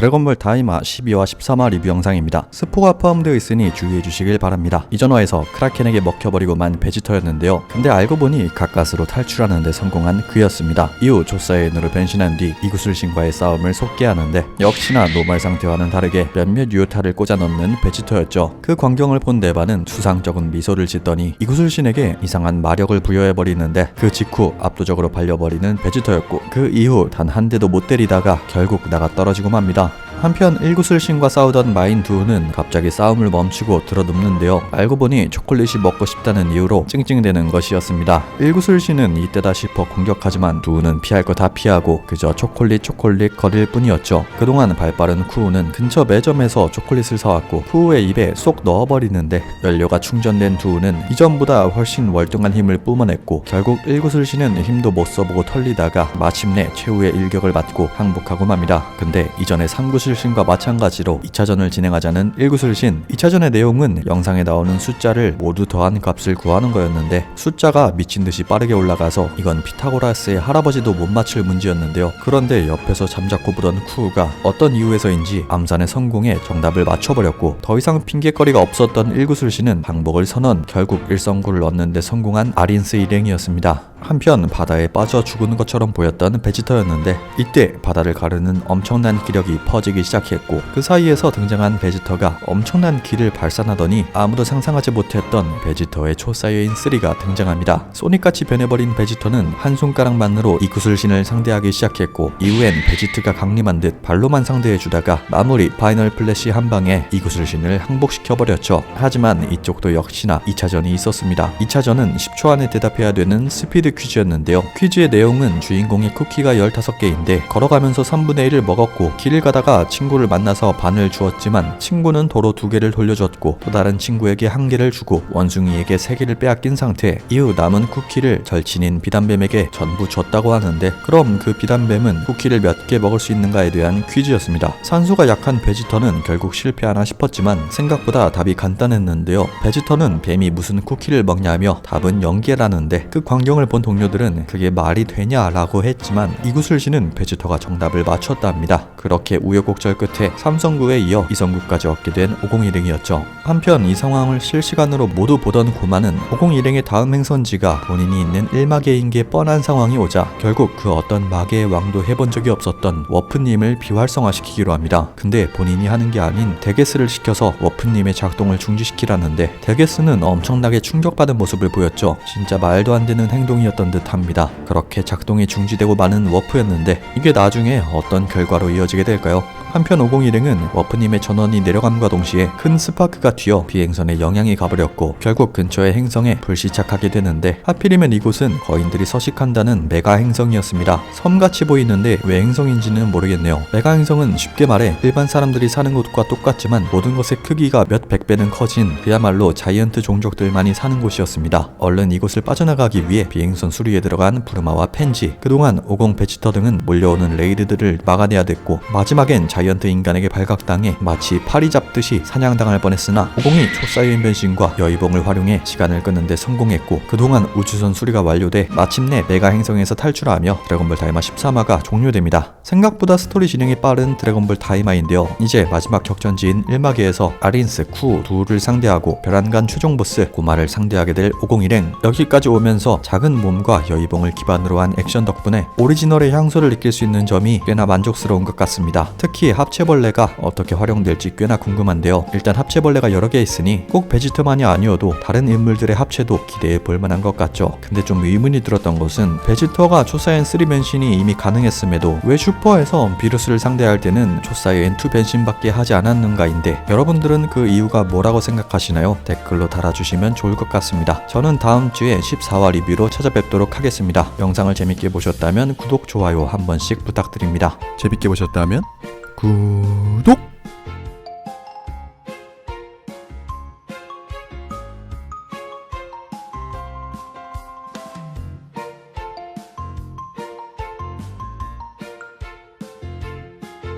드래곤볼 다이마 12화 13화 리뷰 영상입니다. 스포가 포함되어 있으니 주의해 주시길 바랍니다. 이전 화에서 크라켄에게 먹혀버리고 만 베지터였는데요. 근데 알고 보니 가까스로 탈출하는 데 성공한 그였습니다. 이후 조사인으로 변신한 뒤 이구슬신과의 싸움을 속게 하는데 역시나 노말 상태와는 다르게 몇몇 유효타를 꽂아 넣는 베지터였죠. 그 광경을 본 네바는 수상쩍은 미소를 짓더니 이구슬신에게 이상한 마력을 부여해버리는데 그 직후 압도적으로 발려버리는 베지터였고 그 이후 단 한 대도 못 때리다가 결국 나가 떨어지고 맙니다. 한편 일구슬 신과 싸우던 마인 두우는 갑자기 싸움을 멈추고 들어눕는데요. 알고 보니 초콜릿이 먹고 싶다는 이유로 찡찡대는 것이었습니다. 일구슬 신은 이때다 싶어 공격하지만 두우는 피할 거 다 피하고 그저 초콜릿 초콜릿 거릴 뿐이었죠. 그동안 발빠른 쿠우는 근처 매점에서 초콜릿을 사왔고 쿠우의 입에 쏙 넣어버리는데 연료가 충전된 두우는 이전보다 훨씬 월등한 힘을 뿜어냈고 결국 일구슬 신은 힘도 못 써보고 털리다가 마침내 최후의 일격을 맞고 항복하고 맙니다. 근데 이전에 삼구슬 신과 마찬가지로 2차전을 진행하자는 일구슬신 2차전의 내용은 영상에 나오는 숫자를 모두 더한 값을 구하는 거였는데 숫자가 미친 듯이 빠르게 올라가서 이건 피타고라스의 할아버지도 못 맞출 문제였는데요. 그런데 옆에서 잠자코 보던 쿠우가 어떤 이유에서인지 암산에 성공해 정답을 맞춰버렸고 더 이상 핑계거리가 없었던 일구슬신은 항복을 선언 결국 일성구를 얻는데 성공한 아린스 일행이었습니다. 한편 바다에 빠져 죽은 것처럼 보였던 베지터였는데 이때 바다를 가르는 엄청난 기력이 퍼지기 시작했고 그 사이에서 등장한 베지터가 엄청난 기를 발산하더니 아무도 상상하지 못했던 베지터의 초사이어인 3가 등장합니다. 소닉같이 변해버린 베지터는 한 손가락만으로 이 구슬신을 상대하기 시작했고 이후엔 베지트가 강림한 듯 발로만 상대해주다가 마무리 파이널 플래시 한 방에 이 구슬신을 항복시켜버렸죠. 하지만 이쪽도 역시나 2차전이 있었습니다. 2차전은 10초 안에 대답해야 되는 스피드 퀴즈였는데요. 퀴즈의 내용은 주인공의 쿠키가 15개인데 걸어가면서 3분의 1을 먹었고 길을 가다가 친구를 만나서 반을 주었지만 친구는 도로 2개를 돌려줬고 또 다른 친구에게 1개를 주고 원숭이에게 3개를 빼앗긴 상태 이후 남은 쿠키를 절친인 비단뱀에게 전부 줬다고 하는데 그럼 그 비단뱀은 쿠키를 몇 개 먹을 수 있는가에 대한 퀴즈였습니다. 산소가 약한 베지터는 결국 실패하나 싶었지만 생각보다 답이 간단했는데요. 베지터는 뱀이 무슨 쿠키를 먹냐며 답은 연계라는데 그 광경을 본 동료들은 그게 말이 되냐라고 했지만 이구슬 씨는 베지터가 정답을 맞췄답니다. 그렇게 우여곡 절 끝에 삼성구에 이어 이성구까지 얻게 된 501행이었죠. 한편 이 상황을 실시간으로 모두 보던 고마는 501행의 다음 행선지가 본인이 있는 일마계인 게 뻔한 상황이 오자 결국 그 어떤 마계의 왕도 해본 적이 없었던 워프님을 비활성화시키기로 합니다. 근데 본인이 하는 게 아닌 데게스를 시켜서 워프님의 작동을 중지시키라는데 데게스는 엄청나게 충격받은 모습을 보였죠. 진짜 말도 안 되는 행동이었던 듯 합니다. 그렇게 작동이 중지되고 마는 워프였는데 이게 나중에 어떤 결과로 이어지게 될까요? 한편 501행은 워프님의 전원이 내려감과 동시에 큰 스파크가 튀어 비행선에 영향이 가버렸고 결국 근처의 행성에 불시착하게 되는데 하필이면 이곳은 거인들이 서식한다는 메가 행성이었습니다. 섬같이 보이는데 왜 행성인지는 모르겠네요. 메가 행성은 쉽게 말해 일반 사람들이 사는 곳과 똑같지만 모든 것의 크기가 몇 백 배는 커진 그야말로 자이언트 종족들만이 사는 곳이었습니다. 얼른 이곳을 빠져나가기 위해 비행선 수리에 들어간 부르마와 펜지 그동안 50 베지터 등은 몰려오는 레이드들을 막아내야 됐고 마지막엔 자 이언트 인간에게 발각당해 마치 파리 잡듯이 사냥당할 뻔했으나 50이 초사이언 변신과 여의봉을 활용해 시간을 끄는데 성공했고 그동안 우주선 수리가 완료돼 마침내 메가 행성에서 탈출하며 드래곤볼 다이마 13화가 종료됩니다. 생각보다 스토리 진행이 빠른 드래곤볼 다이마인데요. 이제 마지막 격전지인 1마계에서 아린스, 쿠, 두를 상대하고 별안간 최종 보스 고마를 상대하게 될 501행 여기까지 오면서 작은 몸과 여의봉을 기반으로 한 액션 덕분에 오리지널의 향수를 느낄 수 있는 점이 꽤나 만족스러운 것 같습니다. 특히 합체벌레가 어떻게 활용될지 꽤나 궁금한데요. 일단 합체벌레가 여러 개 있으니 꼭 베지터만이 아니어도 다른 인물들의 합체도 기대해 볼 만한 것 같죠. 근데 좀 의문이 들었던 것은 베지터가 초사이언 3 변신이 이미 가능했음에도 왜 슈퍼 에서 비루스를 상대할 때는 초사이언 2 변신밖에 하지 않았는가인데 여러분들은 그 이유가 뭐라고 생각하시나요? 댓글로 달아주시면 좋을 것 같습니다. 저는 다음 주에 14화 리뷰로 찾아뵙도록 하겠습니다. 영상을 재밌게 보셨다면 구독, 좋아요 한 번씩 부탁드립니다. 재밌게 보셨다면 구독!